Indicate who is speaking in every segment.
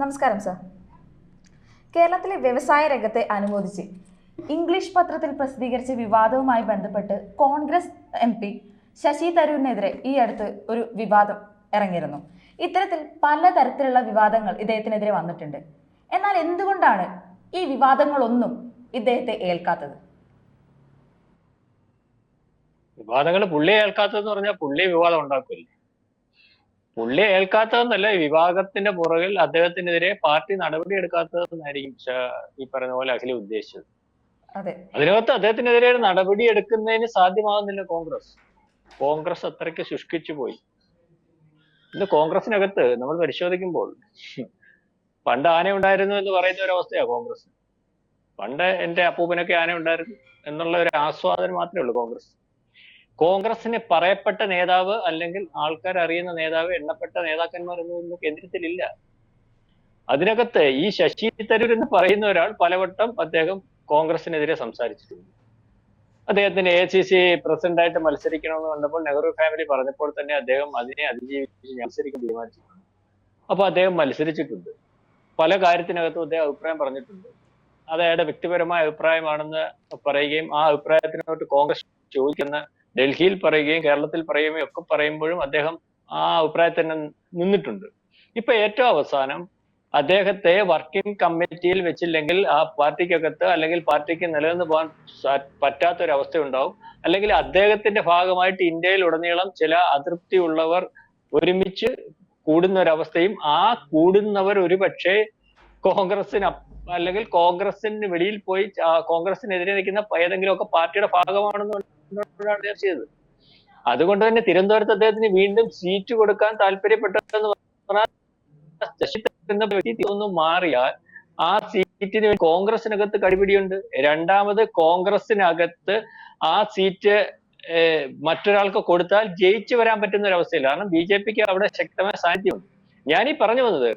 Speaker 1: നമസ്കാരം സർ. കേരളത്തിലെ വ്യവസായ രംഗത്തെ അനുമോദിച്ച് ഇംഗ്ലീഷ് പത്രത്തിൽ പ്രസിദ്ധീകരിച്ച വിവാദവുമായി ബന്ധപ്പെട്ട് കോൺഗ്രസ് എം പി ശശി തരൂരിനെതിരെ ഈ അടുത്ത് ഒരു വിവാദം ഇറങ്ങിയിരുന്നു. ഇത്തരത്തിൽ പലതരത്തിലുള്ള വിവാദങ്ങൾ ഇദ്ദേഹത്തിനെതിരെ വന്നിട്ടുണ്ട്. എന്നാൽ എന്തുകൊണ്ടാണ് ഈ വിവാദങ്ങളൊന്നും ഇദ്ദേഹത്തെ ഏൽക്കാത്തത്?
Speaker 2: വിവാദങ്ങൾ പുള്ളിയെ ഏൽക്കാത്തതെന്ന് പറഞ്ഞാൽ പുള്ളി വിവാദം ഉണ്ടാക്കില്ല പുള്ളിയെ ഏൽക്കാത്തതെന്നല്ല ഈ വിവാദത്തിന്റെ പുറകിൽ അദ്ദേഹത്തിനെതിരെ പാർട്ടി നടപടി എടുക്കാത്തതെന്നായിരിക്കും ഈ പറയുന്ന പോലെ അഖില ഉദ്ദേശിച്ചത്.
Speaker 1: അതെ.
Speaker 2: അതിനകത്ത് അദ്ദേഹത്തിനെതിരെ നടപടി എടുക്കുന്നതിന് സാധ്യമാകുന്നില്ല കോൺഗ്രസ്. കോൺഗ്രസ് അത്രയ്ക്ക് ശുഷ്കിച്ചു പോയി. ഇന്ന് കോൺഗ്രസിനകത്ത് നമ്മൾ പരിശോധിക്കുമ്പോൾ പണ്ട് ആന ഉണ്ടായിരുന്നു എന്ന് പറയുന്ന ഒരു അവസ്ഥയാണ് കോൺഗ്രസ്. പണ്ട് എന്റെ അപ്പൂപ്പനൊക്കെ ആന ഉണ്ടായിരുന്നു എന്നുള്ള ഒരു ആസ്വാദനം മാത്രമേ ഉള്ളൂ കോൺഗ്രസ്. കോൺഗ്രസിന് പറയപ്പെട്ട നേതാവ് അല്ലെങ്കിൽ ആൾക്കാർ അറിയുന്ന നേതാവ് എണ്ണപ്പെട്ട നേതാക്കന്മാർ ഒന്നും കേന്ദ്രത്തിലില്ല. അതിനകത്ത് ഈ ശശി തരൂർ എന്ന് പറയുന്ന ഒരാൾ പലവട്ടം അദ്ദേഹം കോൺഗ്രസിനെതിരെ സംസാരിച്ചിട്ടുണ്ട്. അദ്ദേഹത്തിന് എ സി സി പ്രസിഡന്റായിട്ട് മത്സരിക്കണമെന്ന് കണ്ടപ്പോൾ നെഹ്റു ഫാമിലി പറഞ്ഞപ്പോൾ തന്നെ അദ്ദേഹം അതിനെ അതിജീവിച്ച് മത്സരിക്കാൻ തീരുമാനിച്ചിട്ടുണ്ട്. അപ്പൊ അദ്ദേഹം മത്സരിച്ചിട്ടുണ്ട്. പല കാര്യത്തിനകത്തും അദ്ദേഹം അഭിപ്രായം പറഞ്ഞിട്ടുണ്ട്. അത് അയാളുടെ വ്യക്തിപരമായ അഭിപ്രായമാണെന്ന് പറയുകയും ആ അഭിപ്രായത്തിനോട്ട് കോൺഗ്രസ് ചോദിക്കുന്ന ഡൽഹിയിൽ പറയുകയും കേരളത്തിൽ പറയുകയും ഒക്കെ പറയുമ്പോഴും അദ്ദേഹം ആ അഭിപ്രായത്തിൽ തന്നെ നിന്നിട്ടുണ്ട്. ഇപ്പൊ ഏറ്റവും അവസാനം അദ്ദേഹത്തെ വർക്കിംഗ് കമ്മിറ്റിയിൽ വെച്ചില്ലെങ്കിൽ ആ പാർട്ടിക്കകത്ത് അല്ലെങ്കിൽ പാർട്ടിക്ക് നിലനിന്ന് പോകാൻ പറ്റാത്ത ഒരു ഉണ്ടാവും അല്ലെങ്കിൽ അദ്ദേഹത്തിന്റെ ഭാഗമായിട്ട് ഇന്ത്യയിൽ ഉടനീളം ചില അതൃപ്തി ഉള്ളവർ ഒരുമിച്ച് കൂടുന്ന ഒരവസ്ഥയും ആ കൂടുന്നവർ ഒരുപക്ഷെ കോൺഗ്രസിന് അല്ലെങ്കിൽ കോൺഗ്രസിന് വെളിയിൽ പോയി കോൺഗ്രസിനെതിരെ നിൽക്കുന്ന ഏതെങ്കിലുമൊക്കെ പാർട്ടിയുടെ ഭാഗമാണെന്നുള്ളതാണ് അദ്ദേഹം ചെയ്തത്. അതുകൊണ്ട് തന്നെ തിരുവനന്തപുരത്ത് അദ്ദേഹത്തിന് വീണ്ടും സീറ്റ് കൊടുക്കാൻ താല്പര്യപ്പെട്ടതെന്ന് പറഞ്ഞാൽ ശശി എന്ന വ്യക്തി ഒന്ന് മാറിയാൽ ആ സീറ്റിന് കോൺഗ്രസിനകത്ത് കടിപിടിയുണ്ട്. രണ്ടാമത് കോൺഗ്രസിനകത്ത് ആ സീറ്റ് മറ്റൊരാൾക്ക് കൊടുത്താൽ ജയിച്ചു വരാൻ പറ്റുന്ന ഒരു അവസ്ഥയില്ല. കാരണം ബി ജെ പിക്ക് അവിടെ ശക്തമായ സാന്നിധ്യമുണ്ട്. ഞാൻ ഈ പറഞ്ഞു വന്നത്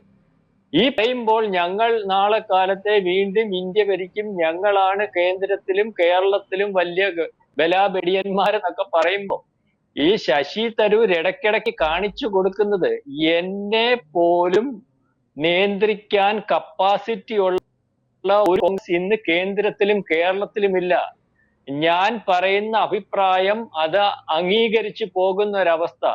Speaker 2: ഈ പറയുമ്പോൾ ഞങ്ങൾ നാളെ കാലത്തെ വീണ്ടും ഇന്ത്യ ഭരിക്കും ഞങ്ങളാണ് കേന്ദ്രത്തിലും കേരളത്തിലും വലിയ ബലാബെടിയന്മാരെന്നൊക്കെ പറയുമ്പോൾ ഈ ശശി തരൂർ ഇടയ്ക്കിടയ്ക്ക് കാണിച്ചു കൊടുക്കുന്നത് എന്നെ പോലും നിയന്ത്രിക്കാൻ കപ്പാസിറ്റി ഉള്ള ഒരു കോൺഗ്രസ് ഇന്ന് കേന്ദ്രത്തിലും കേരളത്തിലും ഇല്ല. ഞാൻ പറയുന്ന അഭിപ്രായം അത് അംഗീകരിച്ചു പോകുന്ന ഒരവസ്ഥ.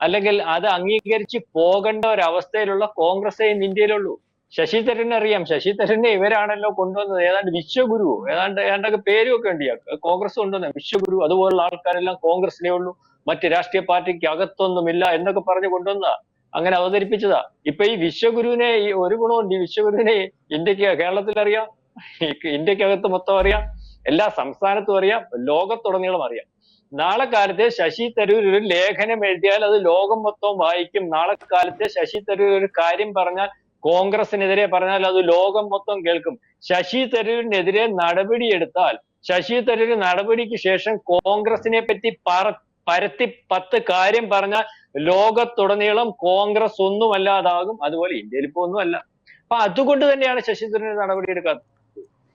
Speaker 2: അല്ലെങ്കിൽ അത് അംഗീകരിച്ച് പോകേണ്ട ഒരവസ്ഥയിലുള്ള കോൺഗ്രസേ ഇന്ത്യയിലുള്ളൂ. ശശി തരൂരിനെ അറിയാം. ശശി തരൂരിനെ ഇവരാണല്ലോ കൊണ്ടുവന്നത്. ഏതാണ്ട് വിശ്വഗുരു. ഏതാണ്ട് ഏതാണ്ടൊക്കെ പേരും ഒക്കെ ഉണ്ട് കോൺഗ്രസ് കൊണ്ടുവന്ന വിശ്വഗുരു അതുപോലുള്ള ആൾക്കാരെല്ലാം കോൺഗ്രസിലേ ഉള്ളൂ. മറ്റ് രാഷ്ട്രീയ പാർട്ടിക്ക് അകത്തൊന്നുമില്ല എന്നൊക്കെ പറഞ്ഞു കൊണ്ടുവന്ന അങ്ങനെ അവതരിപ്പിച്ചതാ. ഇപ്പൊ ഈ വിശ്വഗുരുവിനെ ഈ ഒരു ഗുണമുണ്ട്. ഈ വിശ്വഗുരുവിനെ ഇന്ത്യയ്ക്ക് കേരളത്തിൽ അറിയാം ഇന്ത്യയ്ക്ക് ഇന്ത്യക്കകത്ത് മൊത്തം അറിയാം. എല്ലാ സംസ്ഥാനത്തും അറിയാം. ലോകത്തുടനീളം അറിയാം. നാളെ കാലത്ത് ശശി തരൂർ ഒരു ലേഖനം എഴുതിയാൽ അത് ലോകം മൊത്തം വായിക്കും. നാളെ കാലത്ത് ശശി തരൂർ ഒരു കാര്യം പറഞ്ഞാൽ കോൺഗ്രസിനെതിരെ പറഞ്ഞാൽ അത് ലോകം മൊത്തം കേൾക്കും. ശശി തരൂരിനെതിരെ നടപടിയെടുത്താൽ ശശി തരൂർ നടപടിക്ക് ശേഷം കോൺഗ്രസിനെ പറ്റി പറ പരത്തി പത്ത് കാര്യം പറഞ്ഞാൽ ലോകത്തുടനീളം കോൺഗ്രസ് ഒന്നുമല്ലാതാകും. അതുപോലെ ഇന്ത്യയിൽ ഇപ്പൊ ഒന്നുമല്ല. അപ്പൊ അതുകൊണ്ട് തന്നെയാണ് ശശി തരൂർ നടപടിയെടുക്കാത്തത്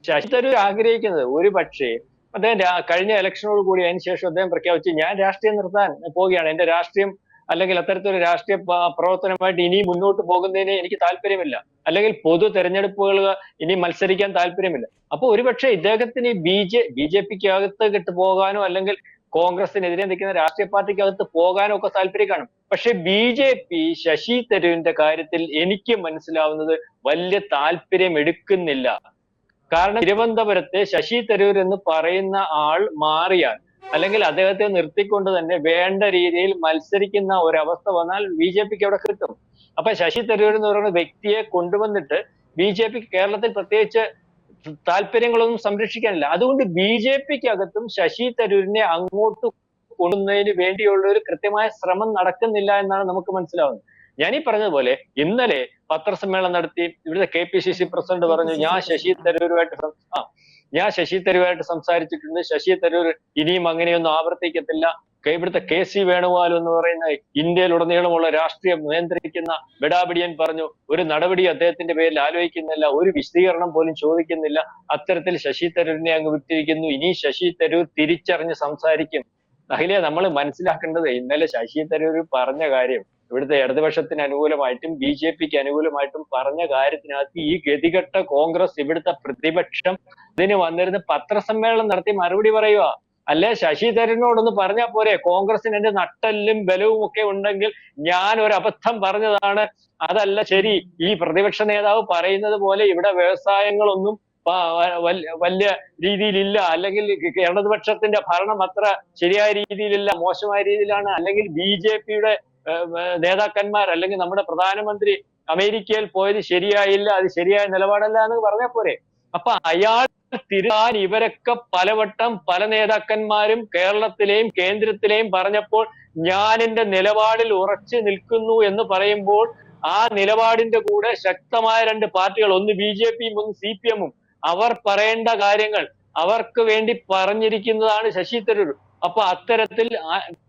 Speaker 2: ശശി തരൂർ ആഗ്രഹിക്കുന്നത് ഒരു പക്ഷേ അദ്ദേഹം കഴിഞ്ഞ ഇലക്ഷനോട് കൂടി അതിന് ശേഷം അദ്ദേഹം പ്രഖ്യാപിച്ചു ഞാൻ രാഷ്ട്രീയം നിർത്താൻ പോവുകയാണ്. എന്റെ രാഷ്ട്രീയം അല്ലെങ്കിൽ അത്തരത്തിലൊരു രാഷ്ട്രീയ പ്രവർത്തനമായിട്ട് ഇനി മുന്നോട്ട് പോകുന്നതിന് എനിക്ക് താല്പര്യമില്ല. അല്ലെങ്കിൽ പൊതു തെരഞ്ഞെടുപ്പുകൾ ഇനി മത്സരിക്കാൻ താല്പര്യമില്ല. അപ്പൊ ഒരുപക്ഷെ ഇദ്ദേഹത്തിന് ബി ജെ ബി ജെ പിക്ക് അകത്ത് കിട്ടു പോകാനോ അല്ലെങ്കിൽ കോൺഗ്രസിനെതിരെ നിൽക്കുന്ന രാഷ്ട്രീയ പാർട്ടിക്ക് അകത്ത് പോകാനോ ഒക്കെ താല്പര്യം കാണും. പക്ഷെ ബി ജെ പി ശശി തരൂരിന്റെ കാര്യത്തിൽ എനിക്ക് മനസ്സിലാവുന്നത് വലിയ താല്പര്യം എടുക്കുന്നില്ല. കാരണം തിരുവനന്തപുരത്തെ ശശി തരൂർ എന്ന് പറയുന്ന ആൾ മാറിയാൽ അല്ലെങ്കിൽ അദ്ദേഹത്തെ നിർത്തിക്കൊണ്ട് തന്നെ വേണ്ട രീതിയിൽ മത്സരിക്കുന്ന ഒരവസ്ഥ വന്നാൽ ബി ജെ പിക്ക് അവിടെ കിട്ടും. അപ്പൊ ശശി തരൂർ എന്ന് പറയുന്ന വ്യക്തിയെ കൊണ്ടുവന്നിട്ട് ബി ജെ പി കേരളത്തിൽ പ്രത്യേകിച്ച് താല്പര്യങ്ങളൊന്നും സംരക്ഷിക്കാനില്ല. അതുകൊണ്ട് ബി ജെ പിക്ക് അകത്തും ശശി തരൂരിനെ അങ്ങോട്ട് കൊണ്ടുവന്നതിന് വേണ്ടിയുള്ള ഒരു കൃത്യമായ ശ്രമം നടക്കുന്നില്ല എന്നാണ് നമുക്ക് മനസ്സിലാവുന്നത്. ഞാൻ ഈ പറഞ്ഞതുപോലെ ഇന്നലെ പത്രസമ്മേളനം നടത്തി ഇവിടുത്തെ K P C C president പറഞ്ഞു ഞാൻ ശശി തരൂരുമായിട്ട് ആ. ഞാൻ ശശി തരൂരുമായിട്ട് സംസാരിച്ചിട്ടുണ്ട്. ശശി തരൂർ ഇനിയും അങ്ങനെയൊന്നും ആവർത്തിക്കത്തില്ല. ഇവിടുത്തെ കെ സി വേണുഗോപാൽ എന്ന് പറയുന്ന ഇന്ത്യയിലുടനീളമുള്ള രാഷ്ട്രീയം നിയന്ത്രിക്കുന്ന ബെഡാബിഡിയൻ പറഞ്ഞു ഒരു നടപടി അദ്ദേഹത്തിന്റെ പേരിൽ ആലോചിക്കുന്നില്ല. ഒരു വിശദീകരണം പോലും ചോദിക്കുന്നില്ല. അത്തരത്തിൽ ശശി തരൂരിനെ അങ്ങ് വിട്ടിരിക്കുന്നു. ഇനി ശശി തരൂർ തിരിച്ചറിഞ്ഞ് സംസാരിക്കും. അഖിലെ നമ്മൾ മനസ്സിലാക്കേണ്ടത് ഇന്നലെ ശശി തരൂർ പറഞ്ഞ കാര്യം ഇവിടുത്തെ ഇടതുപക്ഷത്തിന് അനുകൂലമായിട്ടും ബി ജെ പിക്ക് അനുകൂലമായിട്ടും പറഞ്ഞ കാര്യത്തിനകത്ത് ഈ ഗതികെട്ട കോൺഗ്രസ് ഇവിടുത്തെ പ്രതിപക്ഷം ഇതിന് വന്നിരുന്ന് പത്രസമ്മേളനം നടത്തി മറുപടി പറയുക അല്ലെ? ശശി തരൂരിനോടൊന്ന് പറഞ്ഞാൽ പോരെ. കോൺഗ്രസിന് എന്റെ നട്ടെല്ലും ബലവും ഒക്കെ ഉണ്ടെങ്കിൽ ഞാൻ ഒരു അബദ്ധം പറഞ്ഞതാണ്. അതല്ല ശരി. ഈ പ്രതിപക്ഷ നേതാവ് പറയുന്നത് പോലെ ഇവിടെ വ്യവസായങ്ങളൊന്നും വലിയ രീതിയിലില്ല. അല്ലെങ്കിൽ ഇടതുപക്ഷത്തിന്റെ ഭരണം അത്ര ശരിയായ രീതിയിലില്ല മോശമായ രീതിയിലാണ്. അല്ലെങ്കിൽ ബി ജെ പിയുടെ നേതാക്കന്മാർ അല്ലെങ്കിൽ നമ്മുടെ പ്രധാനമന്ത്രി അമേരിക്കയിൽ പോയത് ശരിയായില്ല അത് ശരിയായ നിലപാടല്ല എന്ന് പറഞ്ഞാൽ പോരെ. അപ്പൊ അയാൾ തിരുത്താൻ ഇവരൊക്കെ പലവട്ടം പല നേതാക്കന്മാരും കേരളത്തിലെയും കേന്ദ്രത്തിലെയും പറഞ്ഞപ്പോൾ ഞാൻ എന്റെ നിലപാടിൽ ഉറച്ചു നിൽക്കുന്നു എന്ന് പറയുമ്പോൾ ആ നിലപാടിന്റെ കൂടെ ശക്തമായ രണ്ട് പാർട്ടികൾ ഒന്ന് ബി ജെ പിയും ഒന്ന് സി പി എമ്മും അവർ പറയേണ്ട കാര്യങ്ങൾ അവർക്ക് വേണ്ടി പറഞ്ഞിരിക്കുന്നതാണ് ശശി തരൂർ. അപ്പൊ അത്തരത്തിൽ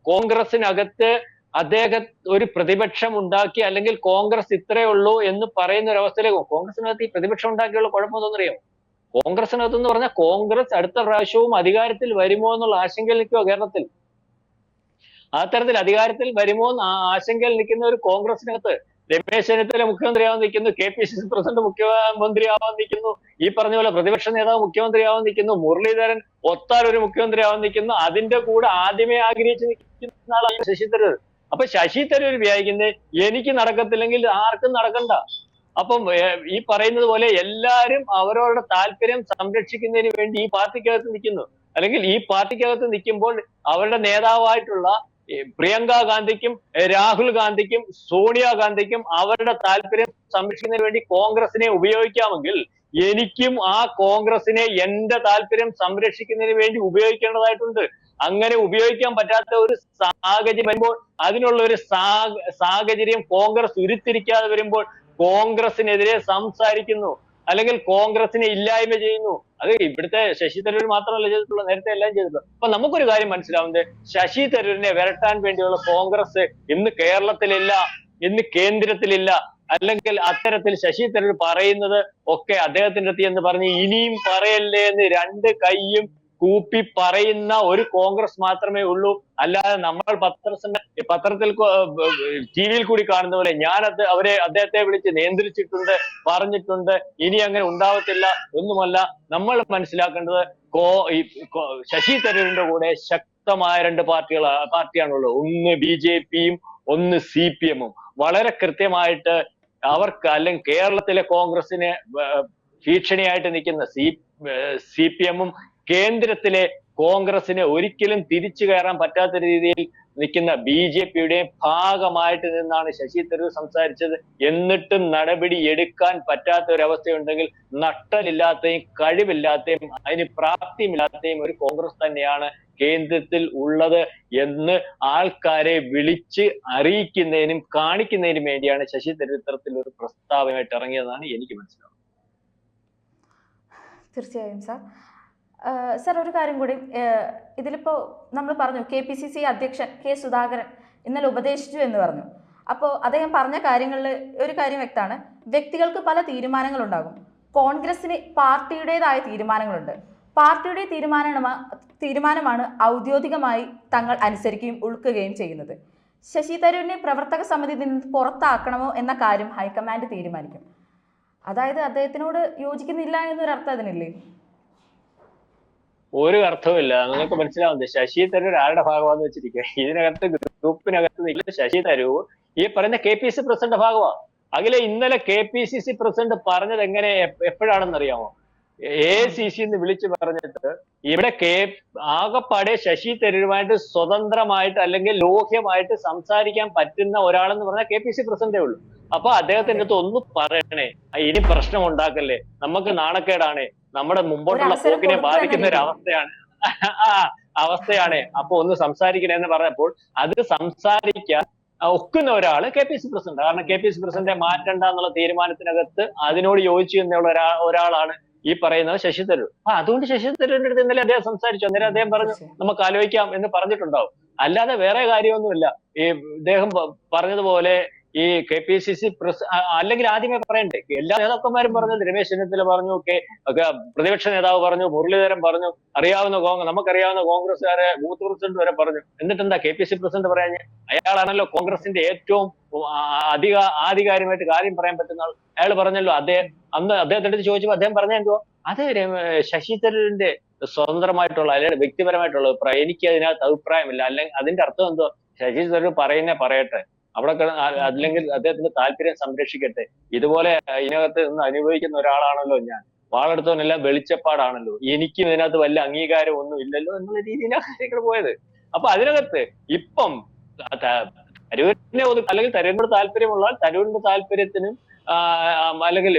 Speaker 2: കോൺഗ്രസിനകത്ത് അദ്ദേഹം ഒരു പ്രതിപക്ഷം ഉണ്ടാക്കി അല്ലെങ്കിൽ കോൺഗ്രസ് ഇത്രയേ ഉള്ളൂ എന്ന് പറയുന്ന ഒരു അവസ്ഥയിലേക്ക് കോൺഗ്രസിനകത്ത് ഈ പ്രതിപക്ഷം ഉണ്ടാക്കിയുള്ള കുഴപ്പമൊന്നും അറിയാം കോൺഗ്രസിനകത്ത് എന്ന് പറഞ്ഞാൽ കോൺഗ്രസ് അടുത്ത പ്രാവശ്യവും അധികാരത്തിൽ വരുമോ എന്നുള്ള ആശങ്കയിൽ നിൽക്കുക കേരളത്തിൽ. ആ തരത്തിൽ അധികാരത്തിൽ വരുമോ എന്ന് ആശങ്കയിൽ നിൽക്കുന്ന ഒരു കോൺഗ്രസിനകത്ത് രമേശ് ചെന്നിത്തല മുഖ്യമന്ത്രിയാവാൻ നിൽക്കുന്നു K P C C president മുഖ്യമന്ത്രിയാവാൻ നിൽക്കുന്നു ഈ പറഞ്ഞ പോലെ പ്രതിപക്ഷ നേതാവ് മുഖ്യമന്ത്രിയാവാൻ നിൽക്കുന്നു മുരളീധരൻ ഒത്താൽ ഒരു മുഖ്യമന്ത്രിയാവാൻ നിൽക്കുന്നു അതിന്റെ കൂടെ ആദ്യമേ ആഗ്രഹിച്ച് നിൽക്കുന്ന ആളാണ് ശശി തരൂർ. അപ്പൊ ശശി തരൂർ വിചാരിക്കുന്നത് എനിക്ക് നടക്കത്തില്ലെങ്കിൽ ആർക്കും നടക്കണ്ട. അപ്പം ഈ പറയുന്നത് പോലെ എല്ലാരും അവരവരുടെ താല്പര്യം സംരക്ഷിക്കുന്നതിന് വേണ്ടി ഈ പാർട്ടിക്കകത്ത് നിൽക്കുന്നു. അല്ലെങ്കിൽ ഈ പാർട്ടിക്കകത്ത് നിൽക്കുമ്പോൾ അവരുടെ നേതാവായിട്ടുള്ള പ്രിയങ്ക ഗാന്ധിക്കും രാഹുൽ ഗാന്ധിക്കും സോണിയ ഗാന്ധിക്കും അവരുടെ താല്പര്യം സംരക്ഷിക്കുന്നതിന് വേണ്ടി കോൺഗ്രസിനെ ഉപയോഗിക്കാമെങ്കിൽ എനിക്കും ആ കോൺഗ്രസിനെ എന്റെ താല്പര്യം സംരക്ഷിക്കുന്നതിന് വേണ്ടി ഉപയോഗിക്കേണ്ടതായിട്ടുണ്ട്. അങ്ങനെ ഉപയോഗിക്കാൻ പറ്റാത്ത ഒരു സാഹചര്യം വരുമ്പോൾ അതിനുള്ള ഒരു സാഹചര്യം കോൺഗ്രസ് ഉരുത്തിരിക്കാതെ വരുമ്പോൾ കോൺഗ്രസിനെതിരെ സംസാരിക്കുന്നു. അല്ലെങ്കിൽ കോൺഗ്രസിനെ ഇല്ലായ്മ ചെയ്യുന്നു. അത് ഇവിടുത്തെ ശശി തരൂർ മാത്രമല്ല ചെയ്തിട്ടുള്ള നേരത്തെ എല്ലാം ചെയ്തിട്ടുള്ളത്. അപ്പൊ നമുക്കൊരു കാര്യം മനസ്സിലാവുന്നത് ശശി തരൂരിനെ വരട്ടാൻ വേണ്ടിയുള്ള കോൺഗ്രസ് ഇന്ന് കേരളത്തിലില്ല ഇന്ന് കേന്ദ്രത്തിലില്ല. അല്ലെങ്കിൽ അത്തരത്തിൽ ശശി തരൂർ പറയുന്നത് ഒക്കെ അദ്ദേഹത്തിന്റെ അടുത്ത് എന്ന് പറഞ്ഞ് ഇനിയും പറയല്ലേ എന്ന് രണ്ട് കൈയും കൂപ്പി പറയുന്ന ഒരു കോൺഗ്രസ് മാത്രമേ ഉള്ളൂ. അല്ലാതെ നമ്മൾ പത്രസമ്മ പത്രത്തിൽ ടി വിയിൽ കൂടി കാണുന്ന പോലെ ഞാൻ അത് അവരെ അദ്ദേഹത്തെ വിളിച്ച് നിയന്ത്രിച്ചിട്ടുണ്ട് പറഞ്ഞിട്ടുണ്ട്. ഇനി അങ്ങനെ ഉണ്ടാവത്തില്ല ഒന്നുമല്ല. നമ്മൾ മനസ്സിലാക്കേണ്ടത് കോ ശശി തരൂരിന്റെ കൂടെ ശക്തമായ രണ്ട് പാർട്ടികൾ പാർട്ടിയാണുള്ളത്. ഒന്ന് ബി ജെ പിയും ഒന്ന് സി പി എമ്മും. വളരെ കൃത്യമായിട്ട് അവർക്ക് അല്ലെങ്കിൽ കേരളത്തിലെ കോൺഗ്രസിന് ഭീഷണിയായിട്ട് നിൽക്കുന്ന സി സി പി എമ്മും കേന്ദ്രത്തിലെ കോൺഗ്രസിന് ഒരിക്കലും തിരിച്ചു കയറാൻ പറ്റാത്ത രീതിയിൽ നിൽക്കുന്ന ബി ജെ പിയുടെയും ഭാഗമായിട്ട് നിന്നാണ് ശശി തരൂർ സംസാരിച്ചത്. എന്നിട്ടും നടപടി എടുക്കാൻ പറ്റാത്ത ഒരു അവസ്ഥയുണ്ടെങ്കിൽ നട്ടലില്ലാത്തയും കഴിവില്ലാത്തയും അതിന് പ്രാപ്തിയില്ലാത്തയും ഒരു കോൺഗ്രസ് തന്നെയാണ് കേന്ദ്രത്തിൽ ഉള്ളത് എന്ന് ആൾക്കാരെ വിളിച്ച് അറിയിക്കുന്നതിനും കാണിക്കുന്നതിനും വേണ്ടിയാണ് ശശി തരൂർ ഇത്തരത്തിൽ ഒരു പ്രസ്താവനയായിട്ട് ഇറങ്ങിയതാണ് എനിക്ക് മനസ്സിലാവുന്നത്.
Speaker 1: തീർച്ചയായും സാർ. സാർ ഒരു കാര്യം കൂടി ഇതിലിപ്പോൾ നമ്മൾ പറഞ്ഞു കെ പി സി സി അധ്യക്ഷൻ കെ സുധാകരൻ ഇന്നലെ ഉപദേശിച്ചു എന്ന് പറഞ്ഞു. അപ്പോൾ അദ്ദേഹം പറഞ്ഞ കാര്യങ്ങളിൽ ഒരു കാര്യം വ്യക്തമാണ്. വ്യക്തികൾക്ക് പല തീരുമാനങ്ങളുണ്ടാകും. കോൺഗ്രസിന് പാർട്ടിയുടേതായ തീരുമാനങ്ങളുണ്ട്. പാർട്ടിയുടെ തീരുമാനമാണ് തീരുമാനമാണ് ഔദ്യോഗികമായി തങ്ങൾ അനുസരിക്കുകയും ഉൾക്കുകയും ചെയ്യുന്നത്. ശശി തരൂരിനെ പ്രവർത്തക സമിതി നിന്ന് പുറത്താക്കണമോ എന്ന കാര്യം ഹൈക്കമാൻഡ് തീരുമാനിക്കും. അതായത് അദ്ദേഹത്തിനോട് യോജിക്കുന്നില്ല എന്നൊരു അർത്ഥം അതിനില്ലേ?
Speaker 2: ഒരു അർത്ഥവുമില്ല. നിങ്ങൾക്ക് മനസ്സിലാവുന്നത് ശശി തരൂർ ആരുടെ ഭാഗമാണെന്ന് വെച്ചിരിക്കുക. ഇതിനകത്ത് ഗ്രൂപ്പിനകത്ത് നിൽക്കുന്ന ശശി തരൂർ ഈ പറയുന്ന കെ പി സി പ്രസിഡന്റ് ഭാഗമാണ്. അഖില ഇന്നലെ K P C C president പറഞ്ഞത് എങ്ങനെ എപ്പോഴാണെന്ന് അറിയാമോ എ സി സി എന്ന് വിളിച്ചു പറഞ്ഞിട്ട് ഇവിടെ കെ ആകപ്പാടെ ശശി തരൂരുമായിട്ട് സ്വതന്ത്രമായിട്ട് അല്ലെങ്കിൽ ലോഹ്യമായിട്ട് സംസാരിക്കാൻ പറ്റുന്ന ഒരാളെന്ന് പറഞ്ഞാൽ കെ പി സി പ്രസിഡന്റേ ഉള്ളൂ. അപ്പൊ അദ്ദേഹത്തിന്റെ അടുത്ത് ഒന്ന് പറയണേ. ഇനി പ്രശ്നം ഉണ്ടാക്കല്ലേ? നമുക്ക് നാണക്കേടാണ്. നമ്മുടെ മുമ്പോട്ടുള്ള പോക്കിനെ ബാധിക്കുന്ന ഒരു അവസ്ഥയാണ് ആ അവസ്ഥയാണ്. അപ്പൊ ഒന്ന് സംസാരിക്കണേ എന്ന് പറഞ്ഞപ്പോൾ അത് സംസാരിക്കാൻ ഒക്കുന്ന ഒരാൾ കെ പി സി പ്രസിഡന്റ്. കാരണം കെ പി സി പ്രസിഡന്റെ മാറ്റണ്ട എന്നുള്ള തീരുമാനത്തിനകത്ത് അതിനോട് യോജിച്ചു എന്നുള്ള ഒരാ ഒരാളാണ് ഈ പറയുന്നത് ശശി തരൂർ. ആ അതുകൊണ്ട് ശശി തരൂരിന്റെ അടുത്ത് ഇന്നലെ അദ്ദേഹം സംസാരിച്ചു. അന്നേരം അദ്ദേഹം പറഞ്ഞു നമുക്ക് ആലോചിക്കാം എന്ന് പറഞ്ഞിട്ടുണ്ടാവും. അല്ലാതെ വേറെ കാര്യമൊന്നുമില്ല. ഈ ഇദ്ദേഹം പറഞ്ഞതുപോലെ ഈ K P C C press അല്ലെങ്കിൽ ആദ്യമേ പറയണ്ടേ എല്ലാ നേതാക്കന്മാരും പറഞ്ഞു രമേശ് ചെന്നിത്തല പറഞ്ഞു കെ പ്രതിപക്ഷ നേതാവ് പറഞ്ഞു മുരളീധരൻ പറഞ്ഞു അറിയാവുന്ന കോൺഗ്രസ് നമുക്കറിയാവുന്ന കോൺഗ്രസ്സുകാരെ ബൂത്ത് പ്രസിഡന്റ് വരെ പറഞ്ഞു. എന്നിട്ട് എന്താ കെ പി സി പ്രസിഡന്റ് പറയാഞ്ഞ്? അയാളാണല്ലോ കോൺഗ്രസിന്റെ ഏറ്റവും അധിക ആധികാരികമായിട്ട് കാര്യം പറയാൻ പറ്റുന്ന ആൾ. അയാൾ പറഞ്ഞല്ലോ അദ്ദേഹം അന്ന് അദ്ദേഹത്തിന്റെ ചോദിച്ചപ്പോൾ അദ്ദേഹം പറഞ്ഞ എന്തോ അത് ശശി തരൂരിന്റെ സ്വതന്ത്രമായിട്ടുള്ള അല്ലെങ്കിൽ വ്യക്തിപരമായിട്ടുള്ള അഭിപ്രായം. എനിക്ക് അതിനകത്ത് അഭിപ്രായമില്ല. അല്ലെങ്കിൽ അതിന്റെ അർത്ഥം എന്തോ ശശി തരൂർ പറയുന്നേ പറയട്ടെ. അവിടെ അല്ലെങ്കിൽ അദ്ദേഹത്തിന്റെ താല്പര്യം സംരക്ഷിക്കട്ടെ. ഇതുപോലെ ഇതിനകത്ത് നിന്ന് അനുഭവിക്കുന്ന ഒരാളാണല്ലോ ഞാൻ. വാളെടുത്തവനെല്ലാം വെളിച്ചപ്പാടാണല്ലോ. എനിക്കും ഇതിനകത്ത് വല്ല അംഗീകാരം ഒന്നും ഇല്ലല്ലോ എന്നുള്ള രീതിയിലാണ് കാര്യങ്ങൾ പോയത്. അപ്പൊ അതിനകത്ത് ഇപ്പം തരൂരിനെ അല്ലെങ്കിൽ തരൂരിനോട് താല്പര്യമുള്ള തരൂരിന്റെ താല്പര്യത്തിനും അല്ലെങ്കിൽ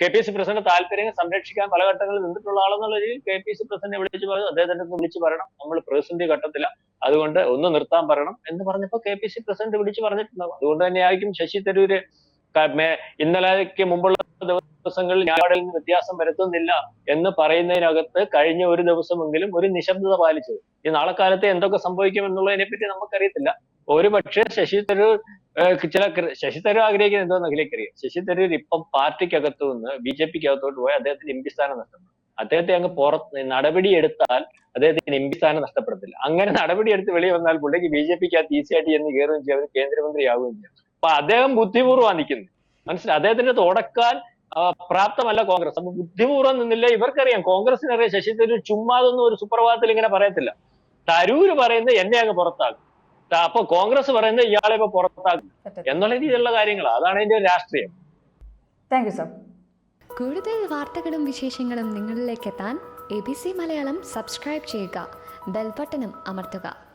Speaker 2: കെ പി സി പ്രസിഡന്റ് താല്പര്യം സംരക്ഷിക്കാൻ പല ഘട്ടങ്ങളിൽ നിന്നിട്ടുള്ള ആളെന്നുള്ള രീതിയിൽ കെ പി സി പ്രസിഡന്റ് വിളിച്ചു പറഞ്ഞു അദ്ദേഹത്തിന്റെ അടുത്ത് വിളിച്ചു പറയണം. നമ്മൾ പ്രതിസന്ധി ഘട്ടത്തില. അതുകൊണ്ട് ഒന്ന് നിർത്താൻ പറയണം എന്ന് പറഞ്ഞപ്പോൾ കെ പി സി പ്രസിഡന്റ് വിളിച്ചു പറഞ്ഞിട്ടുണ്ടാവും. അതുകൊണ്ട് തന്നെയായിരിക്കും ശശി തരൂര് ഇന്നലേക്ക് മുമ്പുള്ള ദിവസങ്ങളിൽ ഞാനിൽ നിന്ന് വ്യത്യാസം വരുത്തുന്നില്ല എന്ന് പറയുന്നതിനകത്ത് കഴിഞ്ഞ ഒരു ദിവസമെങ്കിലും ഒരു നിശബ്ദത പാലിച്ചത് ഈ നാളെ കാലത്ത് എന്തൊക്കെ സംഭവിക്കും എന്നുള്ളതിനെ പറ്റി നമുക്കറിയത്തില്ല. ഒരു പക്ഷേ ശശി തരൂർ ചില ശശി തരൂർ ആഗ്രഹിക്കുന്നത് എന്തോന്ന് അഖിലേക്ക് അറിയാം ശശി തരൂർ ഇപ്പം പാർട്ടിക്കകത്തു നിന്ന് ബി ജെ പിക്ക് അകത്തോട്ട് പോയി അദ്ദേഹത്തിന് എം പി സ്ഥാനം നഷ്ടപ്പെടും അദ്ദേഹത്തെ അങ്ങ് പുറത്ത് നടപടി എടുത്താൽ അദ്ദേഹത്തിന് എം പി സ്ഥാനം നഷ്ടപ്പെടത്തില്ല. അങ്ങനെ നടപടി എടുത്ത് വെളിയിൽ വന്നാൽ പുള്ളിക്ക് ബി ജെ പിക്ക് അകത്ത് ഈസി ആയിട്ട് എന്ന് കയറുകയും ചെയ്യും അവർ കേന്ദ്രമന്ത്രിയാവുകയും ചെയ്യും. അപ്പൊ അദ്ദേഹം ബുദ്ധിപൂർവമാണ് നിൽക്കുന്നത്. മനസ്സിലായി അദ്ദേഹത്തിന്റെ തുടക്കാൻ പ്രാപ്തമല്ല കോൺഗ്രസ്. അപ്പൊ ബുദ്ധിപൂർവം നിന്നില്ല. ഇവർക്കറിയാം കോൺഗ്രസിനറിയാം ശശി തരൂർ ചുമ്മാതൊന്നും ഒരു സുപ്രഭാതത്തിൽ ഇങ്ങനെ പറയത്തില്ല. തരൂര് പറയുന്നത് എന്നെ അങ്ങ് പുറത്താക്കും. അപ്പൊ കോൺഗ്രസ് പറയുന്നത് ഇയാളെ ഇപ്പൊ പുറത്താക്കും. എന്നുള്ള രീതിയിലുള്ള കാര്യങ്ങൾ അതാണ് ഇതിന്റെ രാഷ്ട്രീയം.
Speaker 1: താങ്ക് യു സർ
Speaker 3: കൂടുതൽ വാർത്തകളും വിശേഷങ്ങളും നിങ്ങളിലേക്ക് എത്താൻ A B C Malayalam subscribe ചെയ്യുക. ബെൽബട്ടനും അമർത്തുക.